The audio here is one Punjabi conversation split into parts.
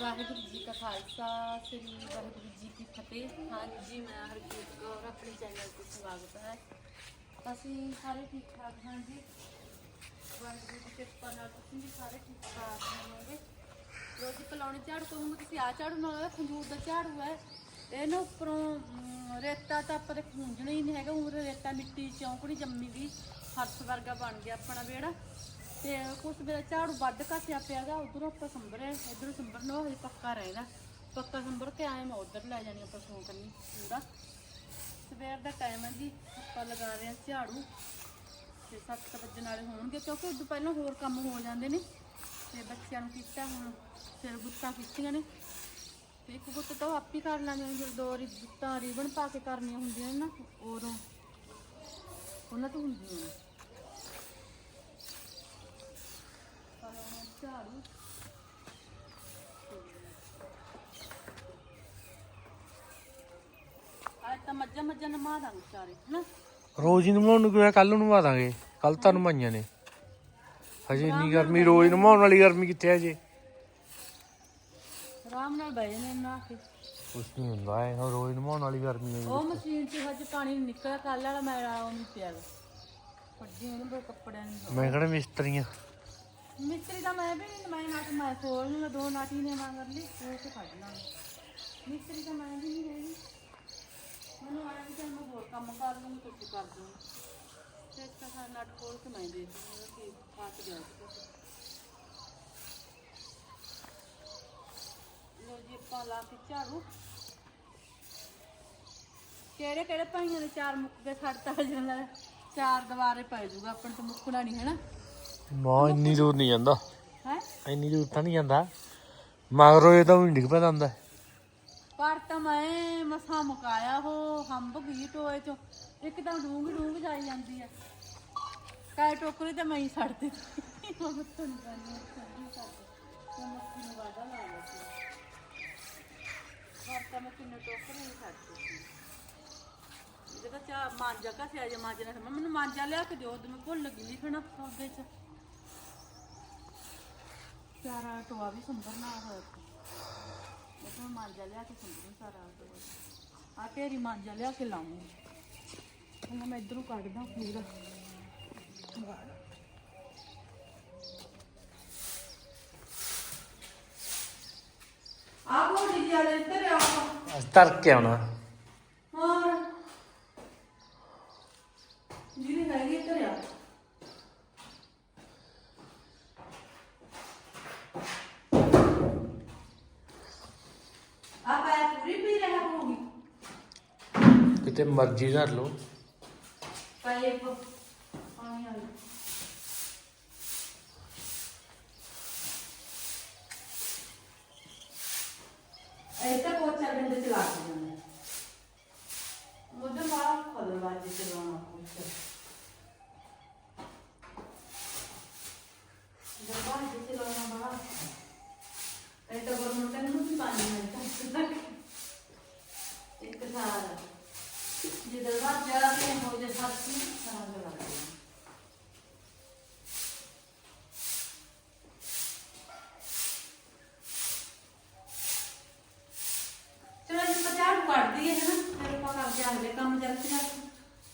ਵਾਹਿਗੁਰੂ ਜੀ ਕਾ ਖਾਲਸਾ ਸ੍ਰੀ ਵਾਹਿਗੁਰੂ ਜੀ ਕੀ ਫਤਿਹ। ਹਾਂਜੀ ਮੈਂ ਹਰਜੀਤ ਕੌਰ ਆਪਣੇ ਚੈਨਲ ਤੇ ਸਵਾਗਤ ਹੈ। ਅਸੀਂ ਸਾਰੇ ਠੀਕ ਠਾਕ ਹਾਂ ਜੀ। ਵਾਹਿਗੁਰੂ ਦੀ ਕਿਰਪਾ ਨਾਲ ਤੁਸੀਂ ਵੀ ਸਾਰੇ ਠੀਕ ਠਾਕ ਹੋਵੋਗੇ ਰੋਜ਼ ਕਲਾਉਣੀ ਝਾੜੂ ਕਹੂੰਗੀ ਤੁਸੀਂ ਆ ਝਾੜੂ ਨਾਲ ਖੰਜੂਰ ਦਾ ਝਾੜੂ ਹੈ। ਇਹ ਨਾ ਉੱਪਰੋਂ ਰੇਤਾ ਤਾਂ ਆਪਾਂ ਦੇ ਖੂੰਜਣਾ ਹੀ ਨਹੀਂ ਹੈਗਾ ਉਹ ਰੇਤਾ ਮਿੱਟੀ ਚੌਂਕੜੀ ਜੰਮੀ ਦੀ ਫਰਸ਼ ਵਰਗਾ ਬਣ ਗਿਆ ਆਪਣਾ ਵਿਹੜਾ ਤੇ ਕੁਛ ਮੇਰਾ ਝਾੜੂ ਵੱਢ ਘਸਿਆ ਪਿਆਗਾ ਉਧਰੋਂ ਆਪਾਂ ਸੰਭਰੇ, ਇਧਰੋਂ ਸੰਭਰਨਾ ਉਹ ਹਜੇ ਪੱਕਾ ਰਹੇਗਾ। ਪੱਕਾ ਸੰਭਰ ਕੇ ਆਏ ਮੈਂ ਉਧਰ ਲੈ ਜਾਣੀ ਆਪਾਂ ਸੌਂ ਕਰਨੀ ਹੁੰਦਾ ਸਵੇਰ ਦਾ ਟਾਈਮ ਹੈ ਜੀ, ਆਪਾਂ ਲਗਾ ਰਹੇ ਹਾਂ ਝਾੜੂ। ਤੇ 7 ਵਜੇ ਵਾਲੇ ਹੋਣਗੇ, ਕਿਉਂਕਿ ਉਦੋਂ ਪਹਿਲਾਂ ਹੋਰ ਕੰਮ ਹੋ ਜਾਂਦੇ ਨੇ। ਤੇ ਬੱਚਿਆਂ ਨੂੰ ਕੀਤਾ ਹੁਣ ਸਿਰ ਬੁੱਤਾਂ ਖਿੱਚੀਆਂ ਨੇ। ਤੇ ਇੱਕ ਗੁੱਤ ਤਾਂ ਉਹ ਆਪ ਹੀ ਕਰ ਲਾਂਗੇ ਜਦੋਂ ਦੋ ਰੀ ਗੁੱਤਾਂ ਰੀਬਨ ਪਾ ਕੇ ਕਰਨੀਆਂ ਹੁੰਦੀਆਂ ਨੇ ਨਾ, ਉਦੋਂ। ਉਹਨਾਂ ਤੋਂ ਹੁੰਦੀਆਂ ਨੇ ਪਾਉਣਾ ਝਾੜੂ। ਅੱਜ ਤਾਂ ਮੱਝਾਂ ਮੱਝਾਂ ਨਮਾ ਦਾਂਗੇ ਚਾਰੇ ਹਨਾ? ਰੋਜ਼ ਹੀ ਨਵਾਉਣ ਨੂੰ ਕਿਹਾ ਕੱਲ ਨੂੰ ਨਵਾ ਦਾਂਗੇ ਕੱਲ ਤਾਂ ਨਵਾਈਆਂ ਨੇ। ਹਜੇ ਇੰਨੀ ਗਰਮੀ ਰੋਜ਼ ਨਵਾਉਣ ਵਾਲੀ ਗਰਮੀ ਕਿੱਥੇ ਹੈ ਜੇ ਆਰਾਮ ਨਾਲ ਬਹਿ ਜਾਣੇ ਨਾ ਕੇ ਕੁਛ ਨਹੀਂ ਹੁੰਦਾ ਐ ਰੋਜ਼ ਨਵਾਉਣ ਵਾਲੀ ਗਰਮੀ ਹੈ ਉਹ ਮਸ਼ੀਨ 'ਚ ਹਜੇ ਪਾਣੀ ਨਿਕਲਿਆ ਕੱਲ ਵਾਲਾ ਮੈਂ ਉਹ ਨਹੀਂ ਪਿਆ ਫੱਜੀ ਉਹਨੂੰ ਕੱਪੜਿਆਂ ਨੂੰ ਮੈਂ ਕਿਹੜਾ ਮਿਸਤਰੀਆਂ। ਮਿਸਤਰੀ ਦਾ ਮੈਂ ਵੀ ਮੈਂ ਨਾਟ ਮੈਂ ਖੋਲ ਨੂੰ, ਦੋ ਨਾਟੀ ਨੇ ਮੰਗ ਲਈ ਉਹ ਤੇ ਕੱਢ ਲਾਂਗੇ ਮਿਸਤਰੀ ਦਾ ਮੈਂ ਵੀ ਨਹੀਂ ਰਹੀ ਮੈਨੂੰ ਆਇਆ ਵੀ ਮੈਂ ਹੋਰ ਕੰਮ ਕਰ ਲੂੰਗੀ, ਤੁਸੀਂ ਕਰ ਦੂੰਗੀ ਤੇ ਇਸ ਤਰ੍ਹਾਂ ਨਟ ਖੋਲ ਮੈਂ ਦੇ ਦੂੰਗੀ ਕਿ ਫਸ ਗਿਆ ਲੋ ਜੀ, ਆਪਾਂ ਕੇ ਝਾੜੂ। ਕਿਹੜੇ ਕਿਹੜੇ ਭਾਈਆਂ ਦੇ ਚਾਰ ਮੁੱਕ ਗਏ ਛੱਡਤਾ ਜਿਹੜਾ ਚਾਰ ਦੁਬਾਰੇ ਪੈ ਜਾਊਗਾ ਆਪਾਂ ਨੂੰ ਮੁੱਕਣਾ ਨਹੀਂ ਹੈ ਨਾ? ਨਾ ਇੰਨੀ ਦੂਰ ਨਹੀਂ ਜਾਂਦਾ। ਹੈ? ਇੰਨੀ ਦੂਰ ਤਾਂ ਨਹੀਂ ਜਾਂਦਾ। ਮਗਰੋਂ ਇਹ ਤਾਂ ਵੀ ਡਿੱਗ ਪੈਂਦਾ ਹੁੰਦਾ ਪਰ ਤਾਂ ਮੈਂ ਮਸਾ ਮੁਕਾਇਆ ਉਹ ਹੰਬ ਗਈ ਟੋਏ ਚੋਂ। ਇੱਕਦਮ ਡੂੰਗ ਡੂੰਗ ਜਾਈ ਜਾਂਦੀ ਆ। ਕਾਇ ਟੋਕਰੀ ਤੇ ਮੈਂ ਹੀ ਛੱਡ ਦਿੱਤੀ। ਮੱਥੋਂ ਨਹੀਂ ਕਰਨੀ ਛੱਡੀ ਛੱਡ ਮੈਂ ਮੱਥੀ ਨੂੰ ਵਾਦਾ ਲਾ ਲਿਆ ਸੀ। ਪਰ ਤਾਂ ਮੈਂ ਕਿੰਨੇ ਟੋਕਰੀ ਨਹੀਂ ਛੱਡ ਦਿੱਤੀ। ਜਦੋਂ ਚਾ ਮਾਂਜਾ ਕਾ ਸਿਆ ਜੇ ਮਾਂਜਣਾ ਮੈਂ ਮੈਨੂੰ ਮਾਂਜਾ ਲਿਆ ਕੇ ਦਿਓ ਉਦੋਂ ਮੈਂ ਭੁੱਲ ਗਈ ਲਿਖਣਾ ਉਹਦੇ ਚ ਸਾਰਾ ਟੋਆ ਵੀ ਸੰਭਰਨਾ ਹੋਇਆ ਸੀ। ਮੈਂ ਮਾਂਜਾ ਲਿਆ ਕੇ ਸੰਭਰੂ ਸਾਰਾ ਟੋਆ। ਆ ਤੇਰੀ ਮਾਂਜਾ ਲਿਆ ਕੇ ਲਾਉਂਗੀ ਹੁਣ ਮੈਂ ਇਧਰੋਂ ਕੱਢਦਾ ਪੂਰਾ ਆ। ਅੱਜ ਤਰ ਕੇ ਆਉਣਾ। ਹੋਰ? ਜਿਹੜੀ ਹੈਗੀ ਇੱਧਰ ਆ ਆ ਪੈ ਪੂਰੀ ਪੀ ਰਿਹਾ ਹੋਊਗੀ ਕਿਤੇ ਮਰਜ਼ੀ ਧਰ ਲਓ। ਪਾਈਪ ਪਾਣੀ ਵਾਲੀ ਇਹ ਤਾਂ ਬਹੁਤ ਚੱਲ ਬੰਦੇ ਚਲਾ ਕੇ ਜਾਂਦੇ ਮੁੱਦੇ ਮਾਰ ਖੋਲ ਬਾਜੀ ਚਲਾਉਣਾ ਕੋਈ ਜਬਾ ਜੀ ਚਲਾਉਣਾ ਬੜਾ ਇਹ ਤਾਂ ਬਰਮੋਂ ਤੈਨੂੰ ਵੀ ਪਾਣੀ ਮਿਲਦਾ ਇੱਕ ਸਾਲ ਜੇ ਦਰਵਾਜ਼ਾ ਤੇ ਹੋ ਜੇ ਸਾਥੀ ਸਾਰਾ ਜਲਾ ਦੇ ਚਲੋ ਜੀ ਪਚਾੜ ਕੱਢ ਦਈਏ ਹੈ ਨਾ ਫਿਰ ਆਪਾਂ ਕਰਦੇ ਆਂ ਅਗਲੇ ਕੰਮ ਜਲਦੀ ਨਾਲ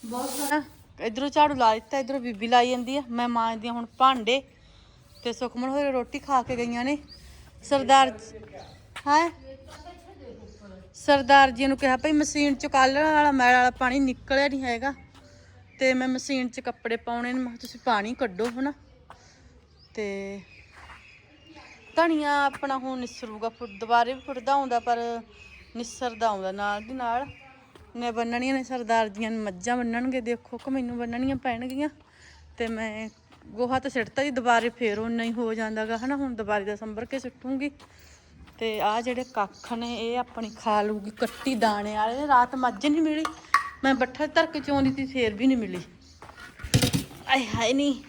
ਬਹੁਤ ਸਾਰਾ ਇਧਰੋਂ ਝਾੜੂ ਲਾ ਦਿੱਤਾ, ਇਧਰੋਂ ਬੀਬੀ ਲਾਈ ਜਾਂਦੀ ਆ। ਮੈਂ ਮਾਂਜਦੀ ਹਾਂ ਹੁਣ ਭਾਂਡੇ ਤੇ ਸੁਖਮਨ ਹੋਰੇ ਰੋਟੀ ਖਾ ਕੇ ਗਈਆਂ ਨੇ। ਸਰਦਾਰ ਹਾਂ? ਸਰਦਾਰ ਜੀ ਨੂੰ ਕਿਹਾ ਭਈ ਮਸ਼ੀਨ ਚ ਕੱਲ ਵਾਲਾ ਮੈਲ ਵਾਲਾ ਪਾਣੀ ਨਿਕਲਿਆ ਨਹੀਂ ਹੈਗਾ। ਤੇ ਮੈਂ ਮਸ਼ੀਨ ਚ ਕੱਪੜੇ ਪਾਉਣੇ ਨੇ, ਮੈਂ ਕਿਹਾ ਤੁਸੀਂ ਪਾਣੀ ਕੱਢੋ ਹਨਾ। ਤੇ ਧਨੀਆ ਆਪਣਾ ਹੁਣ ਨਿਸਰੂਗਾ ਫੁੱਟ ਦੁਬਾਰੇ ਵੀ ਫੁੱਟਦਾ ਆਉਂਦਾ ਪਰ ਨਿਸਰਦਾ ਆਉਂਦਾ ਨਾਲ ਦੀ ਨਾਲ। ਮੈਂ ਬੰਨਣੀਆਂ ਨੇ, ਸਰਦਾਰ ਜੀਆਂ ਨੂੰ ਮੱਝਾਂ ਬੰਨਣਗੇ, ਦੇਖੋ ਕਿ ਮੈਨੂੰ ਬੰਨਣੀਆਂ ਪੈਣਗੀਆਂ। ਤੇ ਮੈਂ ਗੋਹਾ ਤਾਂ ਸਿੱਟਤਾ ਜੀ, ਦੁਬਾਰੇ ਫੇਰ ਉਹਨਾਂ ਹੀ ਹੋ ਜਾਂਦਾਗਾ, ਹਨਾ? ਹੁਣ ਦੁਬਾਰੇ ਦਾ ਸੰਭਰ ਕੇ ਸਿੱਟੂਗੀ। ਤੇ ਆ ਜਿਹੜੇ ਕੱਖ ਨੇ, ਇਹ ਆਪਣੀ ਖਾ ਲੂਗੀ ਕੱਟੀ ਦਾਣੇ ਵਾਲੇ ਨੇ। ਰਾਤ ਮੱਝ ਨਹੀਂ ਮਿਲੀ। ਮੈਂ ਬੱਠਾ ਧਰ ਕੇ ਚੋਂਦੀ ਸੀ ਫੇਰ ਵੀ ਨਹੀਂ ਮਿਲੀ। ਆਏ ਹਾਏ ਨਹੀਂ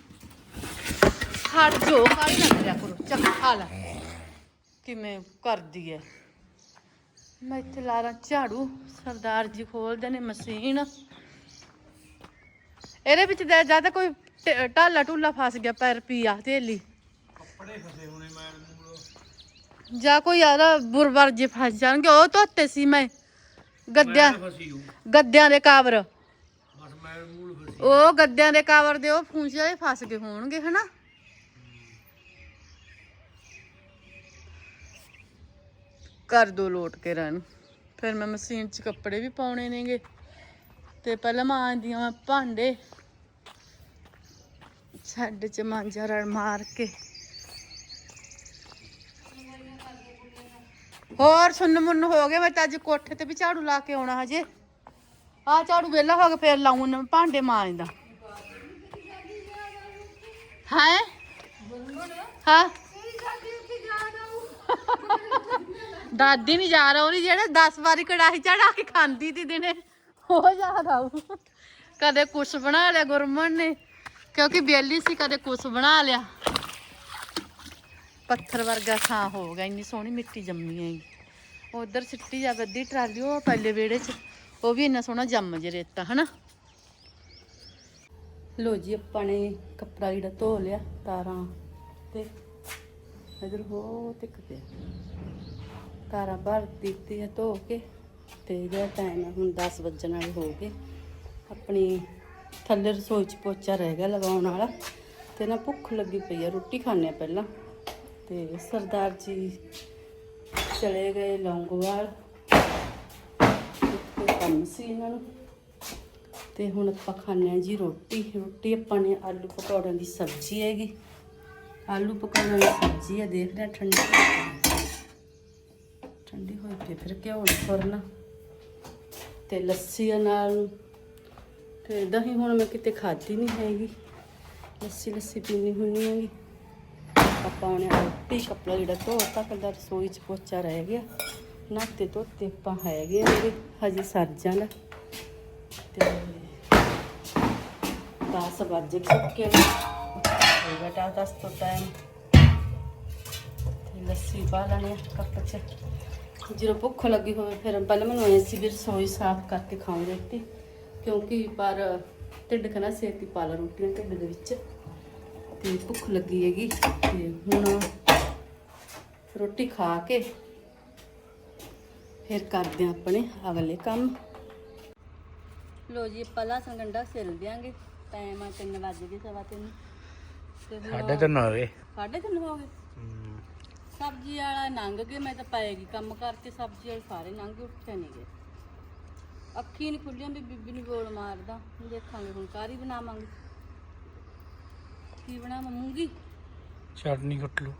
ਖੜ ਜੋ ਕਾਲੀ ਨਾ ਕਰਿਆ ਕਰੋ। ਚੱਲ ਖਾ ਲੈ। ਕਿਵੇਂ ਕਰਦੀ ਐ। ਮੈਂ ਇੱਥੇ ਲਾ ਰਾਂ ਝਾੜੂ। ਸਰਦਾਰ ਜੀ ਖੋਲਦੇ ਨੇ ਮਸ਼ੀਨ। ਇਹਦੇ ਵਿੱਚ ਜ਼ਿਆਦਾ ਕੋਈ ਟ- ਢਾਲਾ ਢੂਲਾ ਫਸ ਗਿਆ ਪੈਰ ਪੀਆ ਥੇਲੀ ਕੱਪੜੇ ਫਸੇ ਹੋਣੇ ਮੈਂ ਜਾਂ ਕੋਈ ਯਾਰ ਬੁਰਬਰ ਜੇ ਫਸ ਜਾਣਗੇ ਉਹ ਧੋਤੇ ਸੀ ਮੈਂ। ਗੱਦਿਆਂ ਫਸੀ ਗੱਦਿਆਂ ਦੇ ਕਾਵਰ। ਫਸੀ। ਉਹ ਗੱਦਿਆਂ ਦੇ ਕਾਵਰ ਦੇ ਉਹ ਫੂੰਚੇ ਫਸ ਗਏ ਹੋਣਗੇ ਹਨਾ? ਕਰ ਦੋ ਲੋਟ ਕੇ ਰਹਿਣ। ਫਿਰ ਮੈਂ ਮਸ਼ੀਨ 'ਚ ਕੱਪੜੇ ਵੀ ਪਾਉਣੇ ਨੇਗੇ। ਤੇ ਪਹਿਲਾਂ ਮਾਂਜਦੀਆਂ ਮੈਂ ਭਾਂਡੇ। ਛੱਡ 'ਚ ਮਾਂਜਾ ਰਲ ਮਾਰ ਕੇ। ਹੋਰ ਸੁੰਨ ਮੁੰਨ ਹੋ ਗਏ। ਮੈਂ ਤਾਂ ਅੱਜ ਕੋਠੇ ਤੇ ਵੀ ਝਾੜੂ ਲਾ ਕੇ ਆਉਣਾ ਹਜੇ। ਆ ਝਾੜੂ ਵਿਹਲਾ ਹੋ ਕੇ ਫੇਰ ਲਾਉਂ ਨਾ ਭਾਂਡੇ ਮਾਂਜਦਾ। ਹਾਂ? ਹਾਂ? ਦਾਦੀ ਨਹੀਂ ਜਾ ਰਹਾ ਉਹਦੀ ਜਿਹੜੇ 10 ਵਾਰੀ ਕੜਾਹੀ ਚੜਾ ਕੇ ਖਾਂਦੀ ਤੀ ਦਿਨੇ। ਉਹ ਯਾਦ ਆਊ। ਕਦੇ ਕੁਛ ਬਣਾ ਲਿਆ ਗੁਰਮਨ ਨੇ, ਕਿਉਂਕਿ ਬੇਲੀ ਸੀ, ਕਦੇ ਕੁਛ ਬਣਾ ਲਿਆ। ਪੱਥਰ ਵਰਗਾ ਥਾਂ ਹੋ ਗਿਆ, ਇੰਨੀ ਸੋਹਣੀ ਮਿੱਟੀ ਜੰਮੀ ਹੈਗੀ ਉਧਰ ਸਿੱਟੀ ਜਾ ਅੱਧੀ ਟਰਾਲੀ, ਉਹ ਪਹਿਲੇ ਵਿਹੜੇ 'ਚ, ਉਹ ਵੀ ਇੰਨਾ ਸੋਹਣਾ ਜੰਮ ਜੇ ਰੇਤਾ, ਹਨਾ। ਲੋ ਜੀ, ਆਪਾਂ ਨੇ ਕੱਪੜਾ ਜਿਹੜਾ ਧੋ ਲਿਆ, ਤਾਰਾਂ ਤੇ। ਇਧਰ ਹੋ ਤਿੱਕ ਪਿਆ ਤਾਰਾਂ ਭਰ ਦਿੱਤੀ ਹੈ ਧੋ ਕੇ ਤੇ ਜਿਹੜਾ ਟਾਈਮ ਹੈ ਹੁਣ 10 ਵੱਜਣ ਵਾਲੇ ਹੋ ਗਏ। ਆਪਣੀ ਥੱਲੇ ਰਸੋਈ 'ਚ ਪੋਚਾ ਰਹਿ ਗਿਆ ਲਗਾਉਣ ਵਾਲਾ ਤੇ ਨਾ ਭੁੱਖ ਲੱਗੀ ਪਈ ਆ, ਰੋਟੀ ਖਾਣੇ ਆ ਪਹਿਲਾਂ। ਤੇ ਸਰਦਾਰ ਜੀ ਚਲੇ ਗਏ ਲੌਂਗੋਵਾਲ। ਕੋਈ ਕੰਮ ਸੀ ਇਹਨਾਂ ਨੂੰ। ਤੇ ਹੁਣ ਆਪਾਂ ਖਾਣੇ ਆ ਜੀ ਰੋਟੀ। ਰੋਟੀ ਆਪਾਂ ਨੇ ਆਲੂ ਪਕੌੜਿਆਂ ਦੀ ਸਬਜ਼ੀ ਹੈਗੀ। ਆਲੂ ਪਕੌੜਿਆਂ ਦੀ ਸਬਜ਼ੀ ਆ ਦੇਖ ਰਿਹਾ ਹਾਂ ਠੰਡੀ। ਠੰਡੀ ਹੋਈ ਪਈ ਫਿਰ ਘਿਓ ਫੁਰਨਾ ਤੇ ਲੱਸੀ ਆ ਨਾਲ। ਤੇ ਦਹੀਂ ਹੁਣ ਮੈਂ ਕਿਤੇ ਖਾਧੀ ਨਹੀਂ ਹੈਗੀ। ਲੱਸੀ ਲੱਸੀ ਪੀਣੀ ਹੁੰਨੀ ਹੈਗੀ। ਆਪਾਂ ਉਹਨੇ ਰੋਟੀ, ਕੱਪੜਾ ਜਿਹੜਾ ਧੋਤਾ, ਕੱਲਾ ਰਸੋਈ ਚ ਪੋਚਾ ਰਹਿ ਗਿਆ। ਨਾਤੇ ਧੋਤੇ ਆਪਾਂ ਹੈਗੇ ਮੇਰੇ ਹਜੇ ਸਰ ਜਾਣਾ। ਤੇ 10 ਵਜੇ ਚੁੱਕੇ ਨੇ। ਹੋ ਬੇਟਾ 10 ਤੋਂ ਟਾਈਮ ਤੇ ਲੱਸੀ ਪਾ ਲੈਣੀ ਆ ਕੱਪ ਚ। ਜਦੋਂ ਭੁੱਖ ਲੱਗੀ ਹੋਵੇ ਫਿਰ ਪਹਿਲਾਂ ਮੈਨੂੰ ਐ ਸੀ ਵੀ ਰਸੋਈ ਸਾਫ਼ ਕਰਕੇ ਖਾਉਂ ਰੋਟੀ ਕਿਉਂਕਿ ਪਰ ਢਿੱਡ ਕਨਾ ਸੇਤੀ ਪਾ ਲਾ ਰੋਟੀਆਂ ਢਿੱਡ ਦੇ ਵਿੱਚ ਤੇ ਭੁੱਖ ਲੱਗੀ ਹੈਗੀ ਤੇ ਹੁਣ ਰੋਟੀ ਖਾ ਕੇ ਫਿਰ ਕਰਦੇ ਹਾਂ ਆਪਣੇ ਅਗਲੇ ਕੰਮ। ਲੋ ਜੀ ਆਪਾਂ ਲਸਣ ਗੰਡਾ ਸਿਲ ਦਿਆਂਗੇ ਟਾਈਮ ਆ 3 ਵਜੇ ਗਏ ਸਵਾ ਤਿੰਨ ਤੇ ਹੁਣ ਸਾਡੇ ਤਾਂ ਨਾ ਹੋਵੇ ਸਾਢੇ ਤਿੰਨ ਹੋ ਗਏ? ਸਬਜ਼ੀ ਵਾਲਾ ਲੰਘ ਗਏ ਮੈਂ ਤਾਂ ਪਾਏਗੀ ਕੰਮ ਕਰਕੇ ਸਬਜ਼ੀ ਵਾਲੇ ਸਾਰੇ ਲੰਘ ਗਏ ਉੱਠੇ ਨਹੀਂ ਗਏ ਅੱਖੀ ਨਹੀਂ ਖੁੱਲੀਆਂ ਵੀ ਬੀਬੀ ਨੂੰ ਗੋਲ ਮਾਰਦਾ। ਦੇਖਾਂਗੇ ਹੁਣ ਕਾਰੀ ਬਣਾਵਾਂਗੇ? ਕੀ ਬਣਾਵਾਂ ਮੂੰਗੀ? ਚਟਨੀ ਕੱਟ ਲਓ।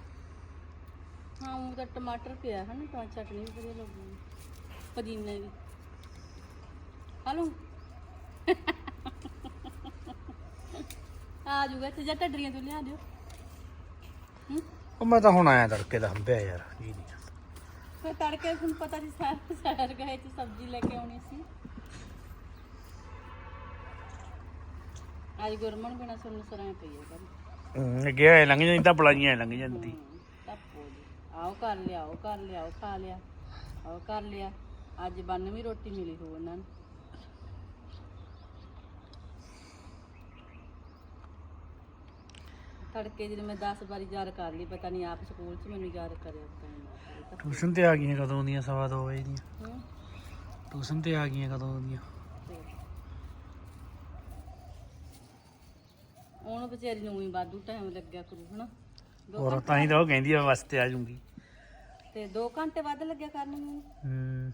ਹਾਂ ਉਹ ਤਾਂ ਟਮਾਟਰ ਪਿਆ ਹੈ ਨਾ ਤਾਂ ਚਟਨੀ ਵੀ ਵਧੀਆ ਲੱਗੂਗੀ ਪੁਦੀਨੇ ਵੀ ਹਲੋ ਆ ਜੂਗਾ ਤੇ ਜਾਂ ਟੱਡਰੀਆਂ ਤੋਂ ਲਿਆ ਦਿਓ। ਉਹ ਮੈਂ ਤਾਂ ਹੁਣ ਆਇਆ ਤੜਕੇ ਦਾ ਹੰਬਿਆ ਯਾਰ ਜੀ ਨਹੀਂ ਫਿਰ ਤੜਕੇ ਤੁਹਾਨੂੰ ਪਤਾ ਸੀ ਸਾਰ ਸਾਰ ਗਏ ਤੇ ਸਬਜ਼ੀ ਲੈ ਕੇ ਆਉਣੀ ਸੀ। ਅੱਜ ਗੁਰਮਨ ਬਿਨਾ ਸੁਣ ਸਰਾਂ ਪਈ ਹੈ ਕਰ ਹੂੰ ਗਿਆ ਹੋਇਆ ਲੰਘ ਜਾਂਦੀ ਤਾਂ ਬਲਾਈਆਂ ਲੰਘ ਜਾਂਦੀ। ਟੱਪੋ ਜੀ। ਆਓ ਕਰ ਲਿਆ ਕਰ ਲਿਆ ਖਾ ਲਿਆ ਉਹ ਕਰ ਲਿਆ। ਅੱਜ ਬੰਨ ਵੀ ਰੋਟੀ ਮਿਲੀ ਹੋ ਉਹਨਾਂ ਨੂੰ। ਤੜਕੇ ਜਦੋਂ ਮੈਂ 10 ਵਾਰੀ ਯਾਦ ਕਰ ਲਈ ਪਤਾ ਨਹੀਂ ਆਪ ਸਕੂਲ 'ਚ ਮੈਨੂੰ ਯਾਦ ਕਰਿਆ ਪਤਾ ਨਹੀਂ ਟਿਊਸ਼ਨ ਤੇ ਆ ਗਈਆਂ ਕਦੋਂ ਦੀਆਂ? ਸਵਾ ਦੋ ਵਜੇ ਦੀਆਂ। ਹੂੰ। ਟਿਊਸ਼ਨ ਤੇ ਆ ਗਈਆਂ ਕਦੋਂ ਦੀਆਂ? ਉਹਨੂੰ ਵਿਚਾਰੀ ਨੂੰ ਵੀ ਵਾਧੂ ਟਾਈਮ ਲੱਗਿਆ ਕਰੂ ਹਨਾ? ਹੋਰ ਤਾਂ ਹੀ ਤਾਂ ਉਹ ਕਹਿੰਦੀ ਆ ਬਸ ਤੇ ਆ ਜੂੰਗੀ ਤੇ 2 ਘੰਟੇ ਵੱਧ ਲੱਗਿਆ ਕਰਨ ਨੂੰ? ਹੂੰ।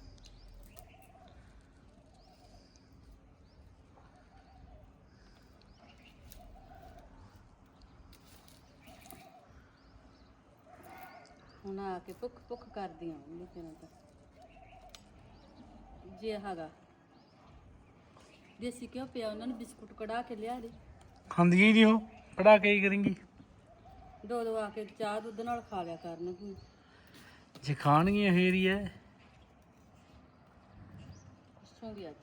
ਹੁਣ ਆ ਕੇ ਭੁੱਖ ਭੁੱਖ ਕਰਦੀਆਂ ਉਹਨੇ ਤੇਰਾ ਤਾਂ। ਜੇ ਹੈਗਾ। ਦੇਸੀ ਕਿਉਂ ਪਿਆ ਉਹਨਾਂ ਨੂੰ ਬਿਸਕੁਟ ਕਢਾ ਕੇ ਲਿਆ ਦੇ। ਖਾਂਦੀਆਂ ਨਹੀਂ ਉਹ ਕਢਾ ਕੇ ਹੀ ਕਰੇਂਗੀ। ਦੋ ਦੋ ਆ ਕੇ ਚਾਹ ਦੁੱਧ ਨਾਲ ਖਾ ਲਿਆ ਕਰਨ ਤੂੰ। ਜੇ ਖਾਣਗੀਆਂ ਫੇਰ ਹੀ ਐ। ਪੁੱਛੂਗੀ ਅੱਜ।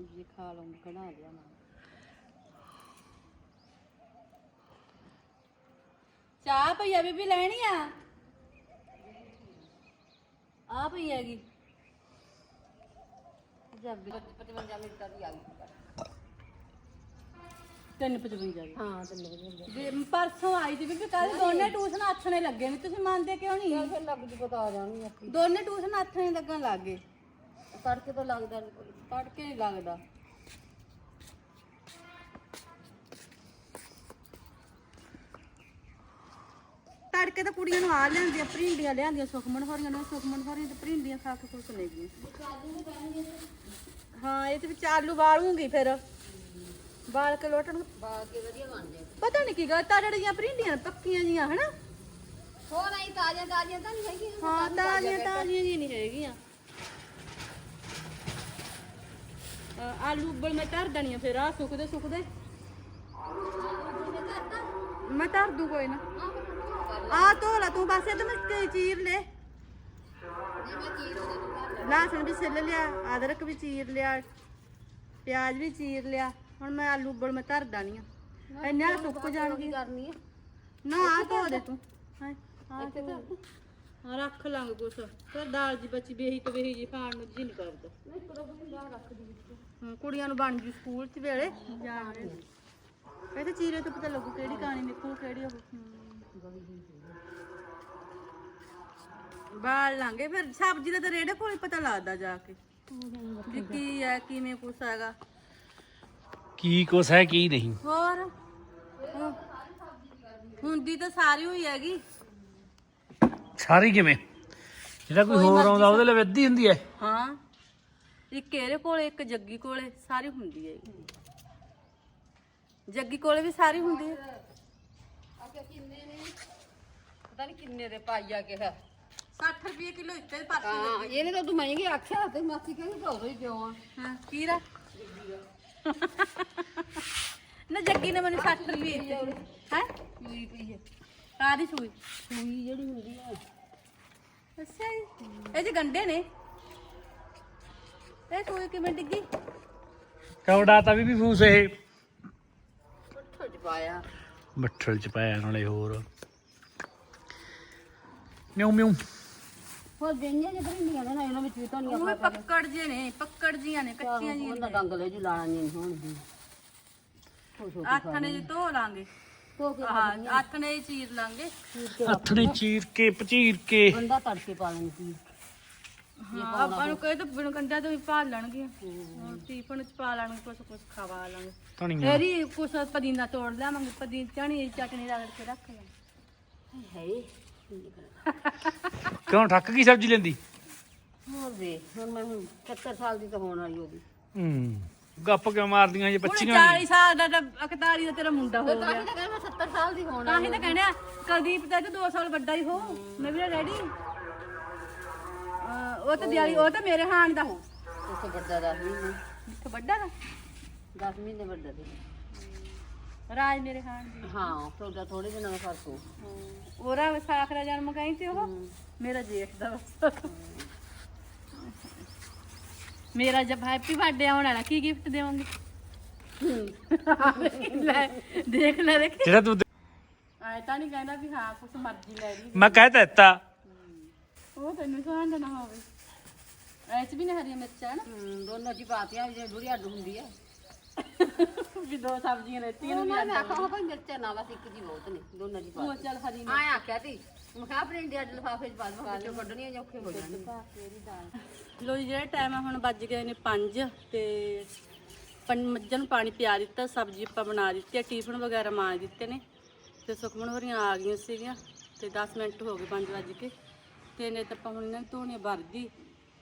ਜੇ ਖਾ ਲਵਾਂ ਕਢਾ ਲਿਆ ਮੈਂ। ਚਾਹ ਪਈ ਆ ਬੀਬੀ ਲੈਣੀ ਆ? ਆ ਪਈ ਹੈਗੀ। ਜੱਬ 55 ਮਿੰਟਾਂ ਦੀ ਆ ਗਈ। 355 ਦੀ। ਹਾਂ ਤਿੰਨ ਵਜੇ ਵੀ ਪਰਸੋਂ ਆਈ ਸੀ ਵੀ ਕੱਲ ਦੋਨੇ ਟਿਊਸ਼ਨ ਆਥਣੇ ਲੱਗੇ ਨੇ ਤੁਸੀਂ ਮੰਨਦੇ ਕਿਉਂ ਨਹੀਂ? ਫਿਰ ਲੱਗ ਜੂ ਪਤਾ ਆ ਜਾਣਗੇ ਆਪੇ ਦੋਨੇ ਟਿਊਸ਼ਨ ਆਥਣੇ ਲੱਗਣ ਲੱਗ ਗਏ। ਤੜਕੇ ਤਾਂ ਲੱਗਦਾ ਨਹੀਂ ਕੋਈ। ਤੜਕੇ ਨਹੀਂ ਲੱਗਦਾ। ਤੜਕੇ ਤਾਂ ਕੁੜੀਆਂ ਨੂੰ ਆ ਲਿਆਂਦੀਆਂ ਭਰਿੰਡੀਆਂ ਲਿਆਂਦੀਆਂ ਸੁਖਮਨ ਹੋਰੀਆਂ ਨੇ ਸੁਖਮਨ ਹੋਰੀਆਂ ਤੇ ਭਰਿੰਡੀਆਂ ਖਾ ਕੇ ਖੁਸ਼ ਨੇ ਗਈਆਂ ਹਾਂ ਇਹ ਤੇ ਵਿੱਚ ਆਲੂ ਵਾਲੂੰਗੀ ਫਿਰ। ਵਾਲ ਕੇ ਲੋਟਣ ਕੇ ਵਧੀਆ ਬਣਦੇ। ਪਤਾ ਨਹੀਂ ਕੀ ਗੱਲ ਤਾਂ ਜਿਹੜੀਆਂ ਭਰਿੰਡੀਆਂ ਪੱਕੀਆਂ ਜੀਆਂ ਹਨਾ? ਹੋਰ ਆਈ ਤਾਜ਼ੀਆਂ ਤਾਜ਼ੀਆਂ ਤਾਂ ਨਹੀਂ ਹੈਗੀਆਂ। ਹਾਂ ਤਾਜ਼ੀਆਂ ਤਾਜ਼ੀਆਂ ਜੀ ਨਹੀਂ ਹੈਗੀਆਂ। ਆਲੂ ਉੱਬਲ ਮੈਂ ਧਰ ਦਣੀਆਂ ਫਿਰ ਆ ਸੁੱਕਦੇ ਸੁੱਕਦੇ। ਮੈਂ ਧਰ ਦੂ ਕੋਈ ਨਾ। ਆ ਧੋ ਲਾ ਤੂੰ ਬਸ ਇਹ ਤਾਂ ਮੈਂ ਕ- ਚੀਰ ਲੈ। ਲਸਣ ਵੀ ਛਿੱਲ ਲਿਆ ਅਦਰਕ ਵੀ ਚੀਰ ਲਿਆ ਪਿਆਜ਼ ਵੀ ਚੀਰ ਲਿਆ। ਹੁਣ ਮੈਂ ਆਲੂ ਉੱਬਲ ਮੈਂ ਧਰ ਦਣੀ ਆ। ਇੰਨੇ ਸੁੱਕ ਜਾਣਗੇ। ਕਰਨੀ ਹੈ ਨਾ ਆ ਧੋ ਦੇ ਤੂੰ। ਹਾਂ ਆ। ਹਾਂ ਰੱਖ ਲਾਂਗੇ ਕੁਛ। ਫਿਰ ਦਾਲ ਜੀ ਬਚੀ ਬੇਹੀ ਤੇ ਬੇਹੀ ਜੀ ਖਾਣ ਨੂੰ ਜੀ ਨਹੀਂ ਕਰਦਾ ਹਾਂ ਕੁੜੀਆਂ ਨੂੰ ਬਣ ਜੂ ਸਕੂਲ ਚ ਵੇਲੇ। ਜਾਣੇ ਇਹ ਤਾਂ ਚੀਰੇ ਤੋਂ ਪਤਾ ਲੱਗੂ ਕਿਹੜੀ ਕਹਾਣੀ ਨਿਕਲੂ ਕਿਹੜੀ ਉਹ। ਬਾਲ ਲਾਂਗੇ ਫਿਰ ਸਬਜ਼ੀ ਦਾ ਤਾਂ ਰੇੜੇ ਕੋਲ ਹੀ ਪਤਾ ਲੱਗਦਾ ਜਾ ਕੇ। ਵੀ ਕੀ ਹੈ ਕਿਵੇਂ ਕੁਛ ਹੈਗਾ। ਕੀ ਕੁਛ ਹੈ ਕੀ ਨਹੀਂ। ਹੋਰ। ਹੁੰਦੀ ਤਾਂ ਸਾਰੀ ਹੋਈ ਹੈਗੀ। ਸਾਰੀ ਕਿਵੇਂ? ਜਿਹੜਾ ਕੋਈ ਹੋਰ ਆਉਂਦਾ ਉਹਦੇ ਲਈ ਅੱਧੀ ਹੁੰਦੀ ਹੈ। ਹਾਂ। ਇੱਕ ਇਹਦੇ ਕੋਲੇ ਇੱਕ ਜੱਗੀ ਕੋਲੇ ਸਾਰੀ ਹੁੰਦੀ ਹੈ। ਜੱਗੀ ਕੋਲੇ ਵੀ ਸਾਰੀ ਹੁੰਦੀ ਹੈ। ਪਤਾ ਨਹੀਂ ਕਿੰਨੇ ਦੇ ਪਾਈਆ ਕਿਹਾ। 60 ਰੁਪਏ ਕਿਲੋ ਇੱਥੇ ਪਾਸੇ ਹਾਂ ਇਹਨੇ ਤਾਂ ਤੂੰ ਮਹਿੰਗੇ ਆਖਿਆ ਤੇ ਮਾਸੀ ਕਹਿੰਦੀ ਤਾਂ ਉਦੋਂ ਹੀ ਕਿਉਂ ਆ ਹਾਂ ਕੀਰਾ ਨਾ ਜੱਗੀ ਨੇ ਮੈਨੂੰ 60 ਰੁਪਏ ਦਿੱਤੇ ਹੈ? ਸੂਈ ਪਈ ਹੈ। ਕਾਦੀ ਸੂਈ। ਸੂਈ ਜਿਹੜੀ ਹੁੰਦੀ ਹੈ ਅੱਛਾ ਜੀ। ਇਹ ਚ ਗੰਡੇ ਨੇ। ਇਹ ਸੂਈ ਕਿਵੇਂ ਡਿੱਗੀ? ਕੌੜਾ ਤਾਂ ਵੀ ਵੀ ਫੂਸ ਇਹ? ਉੱਠ ਚ ਪਾਇਆ। ਬੱਠਲ ਚ ਪਾਇਆ ਨਾਲੇ ਹੋਰ। ਮਿਉ ਮਿਉ ਹੋਰ ਦੇਣੀਆਂ ਜੇ ਭਰਿੰਡੀਆਂ ਨੇ ਨਾ ਇਹਨਾਂ ਵਿੱਚ ਵੀ ਧਨੀਆ ਉਹ ਪੱਕੜ ਜੇ ਨੇ ਪੱਕੜ ਜੀਆਂ ਨੇ ਕੱਚੀਆਂ ਜੀਆਂ ਉਹਨਾਂ ਡੰਗ ਲੈ ਜੂ ਲਾਣਾ ਨਹੀਂ ਹੋਣਗੀ ਖੁਸ਼ ਹੋ ਆਥਣੇ ਜੀ ਧੋ ਲਾਂਗੇ। ਧੋ ਕੇ ਹਾਂ ਆਥਣੇ ਜੀ ਚੀਰ ਲਾਂਗੇ। ਹੱਥਣੇ ਚੀਰ ਕੇ ਪਚੀਰ ਕੇ। ਅੰਡਾ ਤੜਕੇ ਪਾ ਲੈਣੀ ਸੀ। ਹਾਂ ਆਪਾਂ ਨੂੰ ਕਹੇ ਤਾਂ ਬਿਨ ਕੰਡਾ ਤੋਂ ਵੀ ਪਾ ਲੈਣਗੇ ਟੀਫਨ ਚ ਪਾ ਲੈਣਗੇ ਕੁਛ ਕੁਛ ਖਵਾ ਲਾਂਗੇ। ਧਣੀਆਂ ਫੇਰੀ ਕੁਛ ਪਦੀਨਾ ਤੋੜ ਲਿਆਵਾਂਗੇ ਪਦੀਨ ਚਣੀ ਰਗੜ ਕੇ ਰੱਖ ਲਾਂਗੇ ਹੈ ਕਿਉਂ ਠੱਕ ਗਈ ਸਬਜ਼ੀ ਲੈਂਦੀ? ਹੋਰ ਦੇ ਹੁਣ ਮੈਂ ਹੁਣ 70 ਸਾਲ ਦੀ ਤਾਂ ਹੋਣ ਵਾਲੀ ਹੋ ਗਈ ਹੂੰ ਗੱਪ ਕਿਉਂ ਮਾਰਦੀਆਂ ਜੇ ਹੁਣ ਬੱਚੀਆਂ 40 ਸਾਲ ਦਾ ਤਾਂ 41 ਦਾ ਤੇਰਾ ਮੁੰਡਾ ਹੋ ਗਿਆ। ਤਾਂ ਕਹਿੰਦਾ 70 ਸਾਲ ਦੀ ਹੋਣ ਤਾਂ ਹੀ ਤਾਂ ਕਹਿੰਦੇ ਆ ਕੁਲਦੀਪ ਤਾਂ ਇਹ ਤੋਂ 2 ਸਾਲ ਵੱਡਾ ਹੀ ਹੋ ਮੈਂ ਵੀ ਰੈਡੀ ਉਹ ਤਾਂ ਦਿਹਾੜੀ ਉਹ ਤਾਂ ਮੇਰੇ ਹਾਣ ਦਾ ਹੋ। ਉਸ ਤੋਂ ਵੱਡਾ 10 ਮਹੀਨੇ। ਤੇ ਵੱਡਾ ਦਾ? 10 ਮਹੀਨੇ ਵੱਡਾ ਦੇ। ਰਾਜ ਮੇਰੇ ਹਾਣ ਦੀ ਹਾਂ ਤੁਹਾਡਾ ਥੋੜੇ ਦਿਨਾਂ ਦਾ ਫ਼ਰਕ ਹੋ। ਉਹਦਾ ਦਾ ਜਨਮ ਕਹੀਂ ਤੇ ਉਹ? ਮੇਰਾ ਜੇਠ ਦਾ ਮੇਰਾ ਜਬ ਹੈਪੀ ਬਰਥਡੇ ਆਉਣ ਵਾਲਾ ਕੀ ਗਿਫਟ ਦੇਵਾਂਗੇ? ਲੈ ਦੇਖ ਲੈ ਦੇਖ। ਜਿਹੜਾ ਤੂੰ ਆਏ ਤਾਂ ਨਹੀਂ ਕਹਿੰਦਾ ਵੀ ਹਾਂ ਕੁਛ ਮਰਜ਼ੀ ਲੈ ਲਈ। ਮੈਂ ਕਹਿ ਤਾ ਦਿੱਤਾ। ਉਹ ਤੈਨੂੰ ਸਹਾਨ ਨਾ ਹੋਵੇ। ਐ ਚ ਵੀ ਨਾ ਹਰੀਆਂ ਮਿਰਚਾਂ ਹੈ ਨਾ ਹੂੰ। ਦੋਨੋਂ ਜੀ ਪਾਤੀਆਂ ਜੇ ਬੁੜੀ ਅੱਡ ਹੁੰਦੀ ਆ। ਵੀ ਦੋ ਸਬਜ਼ੀਆਂ ਲੈਤੀਆਂ ਮੈਂ ਭਾਈ ਮਿਰਚਾਂ ਨਾ ਬਸ ਇੱਕ ਜੀ ਬਹੁਤ ਨੇ ਦੋਨੋਂ ਜੀ ਪਾ ਉਹ ਚੱਲ ਹਰੀ ਆਏ ਆਖਿਆ ਤੀ ਮੈਂ ਕਿਹਾ ਆਪਣੇ ਇੰਡੀਆ ਦੇ ਲਿਫਾਫੇ ਚ ਪਾ ਦਵਾਂ ਵਿੱਚੋਂ ਕੱਢਣੀਆਂ ਜਾਂ ਔਖੇ ਹੋ ਜਾਣਗੇ। ਲੋ ਜੀ ਜਿਹੜਾ ਟਾਈਮ ਆ ਹੁਣ ਵੱਜ ਗਏ ਨੇ 5 ਤੇ ਪੰ- ਮੱਝਾਂ ਨੂੰ ਪਾਣੀ ਪਿਆ ਦਿੱਤਾ ਸਬਜ਼ੀ ਆਪਾਂ ਬਣਾ ਦਿੱਤੀ ਆ ਟਿਫਨ ਵਗੈਰਾ ਮਾਰ ਦਿੱਤੇ ਨੇ। ਤੇ ਸੁਖਮਨ ਹੋਰੀਆਂ ਆ ਗਈਆਂ ਸੀਗੀਆਂ ਤੇ 10 ਮਿੰਟ ਹੋ ਗਏ 5 ਵੱਜ ਕੇ। ਤੇ ਨੇ ਤਾਂ ਆਪਾਂ ਹੁਣ ਇਹਨਾਂ ਨੂੰ ਧੋਣੀ ਵਰਦੀ।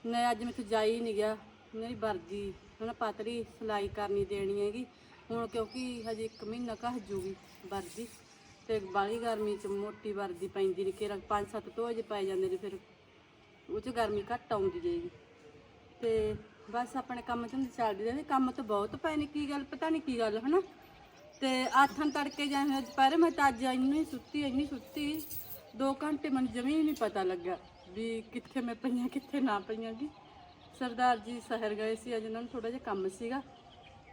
ਨੇ ਅੱਜ ਮੈਥੋਂ ਜਾਈ ਨਹੀਂ ਗਿਆ ਦੀ ਵਰਦੀ। ਹਨਾ, ਪਤਰੀ ਸਿਲਾਈ ਕਰਨੀ ਦੇਣੀ ਹੈਗੀ। ਹੁਣ ਕਿਉਂਕਿ ਹਜੇ 1 ਮਹੀਨਾ ਕਹ ਜੂਗੀ ਵਰਦੀ, ਤੇ ਬਾਲੀ ਗਰਮੀ ਚ ਮੋਟੀ ਵਰਦੀ ਪੈਂਦੀ ਨਹੀਂ ਕਿ 5-7 ਧੋਜ ਪੈ ਜਾਂਦੇ ਨੇ ਫਿਰ, ਉਹ ਚ ਗਰਮੀ ਘੱਟ ਆਉਂਦੀ ਜਾਏਗੀ। ਤੇ ਬਸ ਆਪਣੇ ਕੰਮ ਧੰਦੇ ਚੱਲਦੇ ਰਹਿੰਦੇ ਕੰਮ ਤਾਂ ਬਹੁਤ ਪਏ ਨੇ, ਕੀ ਗੱਲ, ਪਤਾ ਨਹੀਂ ਕੀ ਗੱਲ, ਹਨਾ। ਤੇ ਆਥਣ ਤੜਕੇ ਜਾਂਦੇ ਦੁਪਹਿਰੇ, ਮੈਂ ਤਾਂ ਅੱਜ ਇੰਨੀ ਸੁੱਤੀ ਇੰਨੀ ਸੁੱਤੀ 2 ਘੰਟੇ ਮੈਨੂੰ ਜਮੀ ਨਹੀਂ ਪਤਾ ਲੱਗਾ ਵੀ ਕਿੱਥੇ ਮੈਂ ਪਈਆਂ ਕਿੱਥੇ ਨਾ ਪਈਆਂ ਜੀ ਸਰਦਾਰ ਜੀ ਸ਼ਹਿਰ ਗਏ ਸੀ, ਅੱਜ ਉਹਨਾਂ ਨੂੰ ਥੋੜਾ ਜਿਹਾ ਕੰਮ ਸੀਗਾ।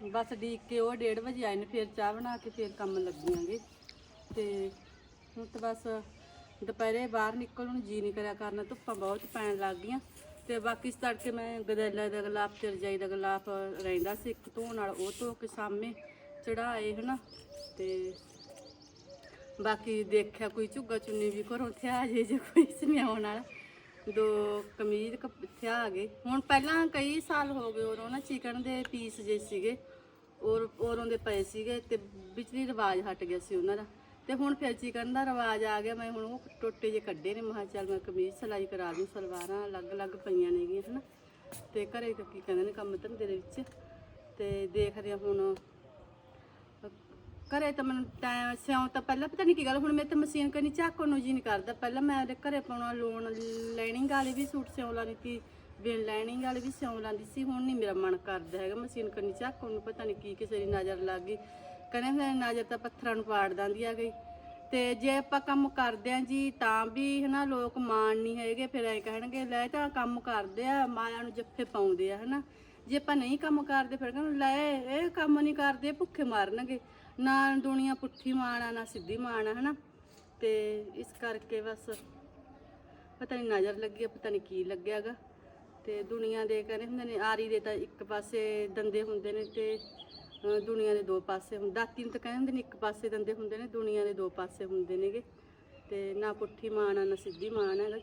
ਬਸ ਡੀਕ ਕੇ ਉਹ 1:30 ਵਜੇ ਆਏ ਨੇ, ਫਿਰ ਚਾਹ ਬਣਾ ਕੇ ਫਿਰ ਕੰਮ ਲੱਗੀਆਂਗੇ ਤੇ ਹੁਣ ਤਾਂ ਬਸ ਦੁਪਹਿਰੇ ਬਾਹਰ ਨਿਕਲਣ ਨੂੰ ਜੀ ਨਹੀਂ ਕਰਿਆ ਕਰਨਾ, ਧੁੱਪਾਂ ਬਹੁਤ ਪੈਣ ਲੱਗ ਗਈਆਂ। ਤੇ ਬਾਕੀ ਤੜਕੇ ਮੈਂ ਗਦੈਲਾ ਦਾ ਗਲਾਫ ਤੇ ਰਜਾਈ ਦਾ ਗਲਾਫ ਰਹਿੰਦਾ ਸੀ, ਇੱਕ ਧੋਣ ਨਾਲ ਉਹ ਧੋ ਕੇ ਸਾਹਮਣੇ ਚੜਾਏ ਹਨਾ ਤੇ ਬਾਕੀ ਦੇਖਿਆ ਕੋਈ ਝੁੱਗਾ ਚੁੰਨੀ ਵੀ ਘਰੋਂ ਥਿਆ ਜੇ ਜੇ ਕੋਈ ਸਮਿਆਉਣ ਵਾਲਾ। ਦੋ ਕਮੀਜ਼ ਕੱਪ- ਆ ਗਏ। ਹੁਣ ਪਹਿਲਾਂ ਕਈ ਸਾਲ ਹੋ ਗਏ ਉਦੋਂ ਨਾ ਚਿਕਨ ਦੇ ਪੀਸ ਜੇ ਸੀਗੇ, ਔਰ ਔਰੋਂ ਦੇ ਪਏ ਸੀਗੇ ਤੇ ਵਿਚਲੀ ਰਿਵਾਜ ਹਟ ਗਿਆ ਸੀ ਉਹਨਾਂ ਦਾ। ਤੇ ਹੁਣ ਫਿਰ ਚਿਕਨ ਦਾ ਰਿਵਾਜ ਆ ਗਿਆ, ਮੈਂ ਹੁਣ ਉਹ ਟੋਟੇ ਜੇ ਕੱਢੇ ਨੇ ਮਹਾ ਚੱਲ ਮੈਂ ਕਮੀਜ਼ ਸਿਲਾਈ ਕਰਾ ਦੂੰ, ਸਲਵਾਰਾਂ ਅਲੱਗ-ਅਲੱਗ ਪਈਆਂ ਨੇਗੀਆਂ ਹਨਾ। ਤੇ ਘਰੇ ਤਾਂ ਕੀ ਕਹਿੰਦੇ ਨੇ ਕੰਮ ਧੰਦੇ ਦੇ ਵਿੱਚ। ਤੇ ਦੇਖਦੇ ਹਾਂ ਹੁਣ ਘਰੇ ਤਾਂ ਮੈਨੂੰ ਟਾਈਮ ਸਿਉਂ ਤਾਂ ਪਹਿਲਾਂ ਪਤਾ ਨਹੀਂ ਕੀ ਗੱਲ, ਹੁਣ ਮੇਰੇ ਤਾਂ ਮਸ਼ੀਨ ਕਰਨੀ ਝਾਕਣ ਨੂੰ ਜੀ ਨਹੀਂ ਕਰਦਾ। ਪਹਿਲਾਂ ਮੈਂ ਉਹਦੇ ਘਰੇ ਪਾਉਣਾ ਲੋਨ ਲੈਣਿੰਗ ਵਾਲੇ ਵੀ ਸੂਟ ਸਿਉਂ ਲਾਉਂਦੀ ਸੀ ਬਿਨ ਲੈਣਿੰਗ ਵਾਲੇ ਵੀ ਸਿਉਂ ਲਾਉਂਦੀ ਸੀ, ਹੁਣ ਨਹੀਂ ਮੇਰਾ ਮਨ ਕਰਦਾ ਹੈਗਾ ਮਸ਼ੀਨ ਕਰਨੀ ਝਾਕਣ ਨੂੰ ਪਤਾ ਨਹੀਂ ਕੀ ਕਿਸੇ ਦੀ ਨਜ਼ਰ ਲੱਗ ਗਈ। ਕਹਿੰਦੇ ਫਿਰ ਨਜ਼ਰ ਤਾਂ ਪੱਥਰਾਂ ਨੂੰ ਪਾੜ ਦਿੰਦੀ ਆ ਗਈ। ਤੇ ਜੇ ਆਪਾਂ ਕੰਮ ਕਰਦੇ ਆਂ ਜੀ, ਤਾਂ ਵੀ ਹਨਾ ਲੋਕ ਮਾਣ ਨਹੀਂ ਹੈਗੇ, ਫਿਰ ਐ ਕਹਿਣਗੇ, ਲੈ ਤਾਂ ਕੰਮ ਕਰਦੇ ਆ, ਮਾਇਆ ਨੂੰ ਜੱਫੇ ਪਾਉਂਦੇ ਆ, ਹਨਾ। ਜੇ ਆਪਾਂ ਨਹੀਂ ਕੰਮ ਕਰਦੇ, ਫਿਰ ਕਹਿੰਦੇ ਲੈ, ਇਹ ਕੰਮ ਨਹੀਂ ਕਰਦੇ, ਭੁੱਖੇ ਮਾਰਨਗੇ। ਨਾ ਦੁਨੀਆ ਪੁੱਠੀ ਮਾਣ ਆ ਨਾ ਸਿੱਧੀ ਮਾਣ ਆ ਹਨਾ? ਤੇ ਇਸ ਕਰਕੇ ਬਸ ਪਤਾ ਨਹੀਂ ਨਜ਼ਰ ਲੱਗੀ ਆ, ਪਤਾ ਨਹੀਂ ਕੀ ਲੱਗਿਆਗਾ। ਤੇ ਦੁਨੀਆ ਦੇ ਕਹਿੰਦੇ ਹੁੰਦੇ ਨੇ ਆਰੀ ਦੇ ਤਾਂ ਇੱਕ ਪਾਸੇ ਦੰਦੇ ਹੁੰਦੇ ਨੇ ਤੇ ਅਹ, ਦੁਨੀਆ ਦੇ ਦੋ ਪਾਸੇ ਹੁੰਦੇ ਦਾਤੀ ਨੂੰ ਤਾਂ ਕਹਿੰਦੇ ਹੁੰਦੇ ਨੇ ਇੱਕ ਪਾਸੇ ਦੰਦੇ ਹੁੰਦੇ ਨੇ ਦੁਨੀਆ ਦੇ ਦੋ ਪਾਸੇ ਹੁੰਦੇ ਨੇਗੇ। ਤੇ ਨਾ ਪੁੱਠੀ ਮਾਣ ਆ ਨਾ ਸਿੱਧੀ ਮਾਣ ਹੈਗਾ।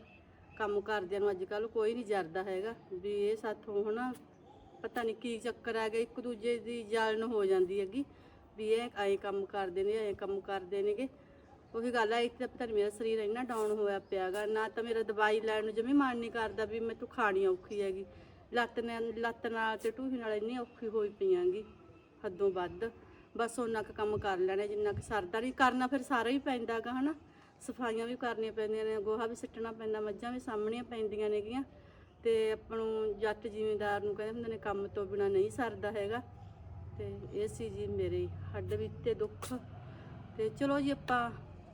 ਕੰਮ ਕਰਦਿਆਂ ਨੂੰ ਅੱਜ ਕੱਲ ਕੋਈ ਨਹੀਂ ਜਰਦਾ ਹੈਗਾ ਵੀ ਇਹ ਸਾਥੋਂ ਹਨਾ? ਪਤਾ ਨਹੀਂ ਕੀ ਚੱਕਰ ਆ ਗਿਆ ਇੱਕ ਦੂਜੇ ਦੀ ਜਾਲਨ ਹੋ ਜਾਂਦੀ ਹੈਗੀ। ਵੀ ਇਹ ਐਂ ਕੰਮ ਕਰਦੇ ਨੇ, ਐਂ ਕੰਮ ਕਰਦੇ ਨੇਗੇ। ਉਹੀ ਗੱਲ ਆ ਇੱਕ ਤਾਂ ਪਤਾ ਨਹੀਂ ਮੇਰਾ ਸਰੀਰ ਇੰਨਾ ਡਾਊਨ ਹੋਇਆ ਪਿਆਗਾ, ਨਾ ਤਾਂ ਮੇਰਾ ਦਵਾਈ ਲੈਣ ਨੂੰ ਜਮੀ ਮਨ ਨਹੀਂ ਕਰਦਾ ਵੀ ਮੈਂ ਤੂੰ ਖਾਣੀ ਔਖੀ ਹੈਗੀ। ਲੱਤ ਨਾਲ ਲੱਤ ਨਾਲ ਤੇ ਢੂਹੀ ਨਾਲ ਇੰਨੀ ਔਖੀ ਹੋਈ ਪਈਆਂਗੀ ਹੱਦੋਂ ਵੱਧ। ਬਸ ਉਹਨਾਂ ਕੁ ਕੰਮ ਕਰ ਲੈਣਾ, ਜਿੰਨਾ ਕੁ ਸਰਦਾ ਨਹੀਂ ਕਰਨਾ ਫਿਰ ਸਾਰਾ ਹੀ ਪੈਂਦਾਗਾ ਹਨਾ। ਸਫਾਈਆਂ ਵੀ ਕਰਨੀਆਂ ਪੈਂਦੀਆਂ ਨੇ, ਗੋਹਾ ਵੀ ਸਿੱਟਣਾ ਪੈਂਦਾ, ਮੱਝਾਂ ਵੀ ਸਾਹਮਣੀਆਂ ਪੈਂਦੀਆਂ ਨੇਗੀਆਂ। ਤੇ ਆਪਾਂ ਨੂੰ ਜੱਟ ਜ਼ਿਮੀਂਦਾਰ ਨੂੰ ਕਹਿੰਦੇ ਹੁੰਦੇ ਨੇ, ਕੰਮ ਤੋਂ ਬਿਨਾ ਨਹੀਂ ਸਰਦਾ ਹੈਗਾ। ਤੇ ਇਹ ਸੀ ਜੀ ਮੇਰੇ ਹੱਡ ਬੀਤੇ ਦੁੱਖ। ਤੇ ਚਲੋ ਜੀ ਆਪਾਂ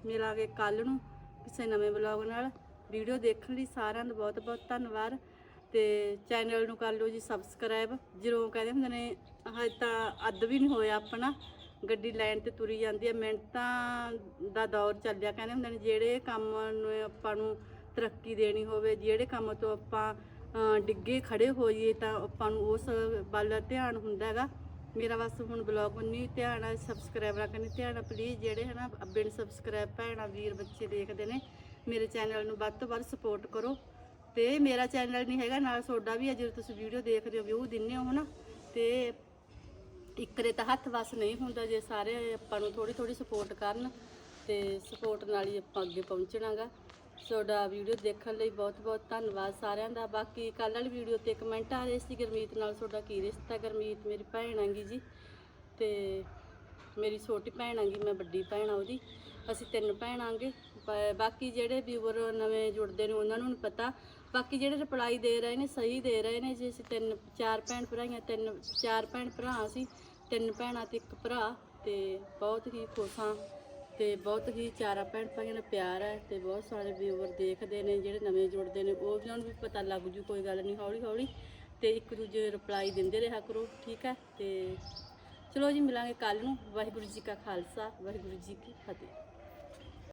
ਮਿਲਾਂਗੇ ਕੱਲ ਨੂੰ ਕਿਸੇ ਨਵੇਂ ਵਲੌਗ ਨਾਲ। ਵੀਡੀਓ ਦੇਖਣ ਲਈ ਸਾਰਿਆਂ ਦਾ ਬਹੁਤ ਬਹੁਤ ਧੰਨਵਾਦ। ਤੇ ਚੈਨਲ ਨੂੰ ਕਰ ਲਓ ਜੀ ਸਬਸਕ੍ਰਾਈਬ। ਜਦੋਂ ਕਹਿੰਦੇ ਹੁੰਦੇ ਨੇ, ਹਜੇ ਤਾਂ ਅੱਧ ਵੀ ਨਹੀਂ ਹੋਇਆ ਆਪਣਾ। ਗੱਡੀ ਲਾਈਨ ਤੇ ਤੁਰੀ ਜਾਂਦੀ ਹੈ ਮਿੰਟਾਂ ਦਾ ਦੌਰ ਚੱਲਿਆ। ਕਹਿੰਦੇ ਹੁੰਦੇ ਨੇ, ਜਿਹੜੇ ਕੰਮ ਨੂੰ ਆਪਾਂ ਨੂੰ ਤਰੱਕੀ ਦੇਣੀ ਹੋਵੇ, ਜਿਹੜੇ ਕੰਮ ਤੋਂ ਆਪਾਂ ਡਿੱਗੇ ਖੜੇ ਹੋਈਏ ਤਾਂ ਆਪਾਂ ਨੂੰ ਉਸ ਵੱਲ ਧਿਆਨ ਹੁੰਦਾ ਹੈਗਾ। ਮੇਰਾ ਬਸ ਹੁਣ ਬਲੌਗ ਉਨੀ ਧਿਆਨ ਆ ਸਬਸਕ੍ਰਾਈਬਰਾਂ ਕਰਨੀ, ਧਿਆਨ ਆ ਪਲੀਜ਼ ਜਿਹੜੇ ਹਨਾ ਬਿਨ ਸਬਸਕ੍ਰਾਈਬ ਭੈਣਾਂ, ਵੀਰ, ਬੱਚੇ ਦੇਖਦੇ ਨੇ, ਮੇਰੇ ਚੈਨਲ ਨੂੰ ਵੱਧ ਤੋਂ ਵੱਧ ਸਪੋਰਟ ਕਰੋ। ਤੇ ਮੇਰਾ ਚੈਨਲ ਨਹੀਂ ਹੈਗਾ, ਨਾਲ ਤੁਹਾਡਾ ਵੀ ਹੈ, ਜਦੋਂ ਤੁਸੀਂ ਵੀਡੀਓ ਦੇਖਦੇ ਹੋ ਵਿਊ ਦਿੰਦੇ ਹੋ ਹਨਾ। ਤੇ ਇੱਕ ਦੇ ਤਾਂ ਹੱਥ ਵਸ ਨਹੀਂ ਹੁੰਦਾ, ਜੇ ਸਾਰੇ ਆਪਾਂ ਨੂੰ ਥੋੜੀ ਥੋੜੀ ਸਪੋਰਟ ਕਰਨ, ਤੇ ਸਪੋਰਟ ਨਾਲ ਹੀ ਆਪਾਂ ਅੱਗੇ ਪਹੁੰਚਣਾਗਾ। ਤੁਹਾਡਾ ਵੀਡੀਓ ਦੇਖਣ ਲਈ ਬਹੁਤ ਬਹੁਤ ਧੰਨਵਾਦ ਸਾਰਿਆਂ ਦਾ। ਬਾਕੀ ਕੱਲ੍ਹ ਵਾਲੀ ਵੀਡੀਓ ਤੇ ਕਮੈਂਟ ਆ ਰਹੇ ਸੀ ਗੁਰਮੀਤ ਨਾਲ। ਤੁਹਾਡਾ ਕੀ ਰਿਸ਼ਤਾ ਗੁਰਮੀਤ? ਮੇਰੀ ਭੈਣ ਆਂਗੀ ਜੀ ਤੇ ਮੇਰੀ ਛੋਟੀ ਭੈਣ ਆਂਗੀ, ਮੈਂ ਵੱਡੀ ਭੈਣ ਆ ਉਹਦੀ। ਅਸੀਂ ਤਿੰਨ ਭੈਣ ਆਂਗੇ। ਬਾਕੀ ਜਿਹੜੇ ਵੀਵਰ ਨਵੇਂ ਜੁੜਦੇ ਨੇ ਉਹਨਾਂ ਨੂੰ ਨਹੀਂ ਪਤਾ। ਬਾਕੀ ਜਿਹੜੇ ਰਿਪਲਾਈ ਦੇ ਰਹੇ ਨੇ, ਸਹੀ ਦੇ ਰਹੇ ਨੇ। ਜੇ ਅਸੀਂ ਤਿੰਨ, ਚਾਰ ਭੈਣ ਭਰਾਈਆਂ, ਤਿੰਨ, ਚਾਰ ਭੈਣ ਭਰਾ ਅਸੀਂ ਤਿੰਨ ਭੈਣਾਂ ਤੇ ਇੱਕ ਭਰਾ ਤੇ ਬਹੁਤ ਹੀ ਖੁਸ਼ ਹਾਂ। ਤੇ ਬਹੁਤ ਹੀ ਚਾਰਾਂ ਭੈਣ ਭਾਈਆਂ ਦਾ ਪਿਆਰ ਹੈ ਤੇ ਬਹੁਤ ਸਾਰੇ ਵੀਵਰ ਦੇਖਦੇ ਨੇ, ਜਿਹੜੇ ਨਵੇਂ ਜੁੜਦੇ ਨੇ, ਉਹ ਵੀ ਉਹਨਾਂ ਨੂੰ ਵੀ ਪਤਾ ਲੱਗ ਜੂ, ਕੋਈ ਗੱਲ ਨਹੀਂ, ਹੌਲੀ ਹੌਲੀ ਤੇ ਇੱਕ ਦੂਜੇ ਰਿਪਲਾਈ ਦਿੰਦੇ ਰਿਹਾ ਕਰੋ, ਠੀਕ ਹੈ? ਤੇ ਚਲੋ ਜੀ, ਮਿਲਾਂਗੇ ਕੱਲ ਨੂੰ। ਵਾਹਿਗੁਰੂ ਜੀ ਕਾ ਖਾਲਸਾ, ਵਾਹਿਗੁਰੂ ਜੀ ਕੀ ਫਤਿਹ।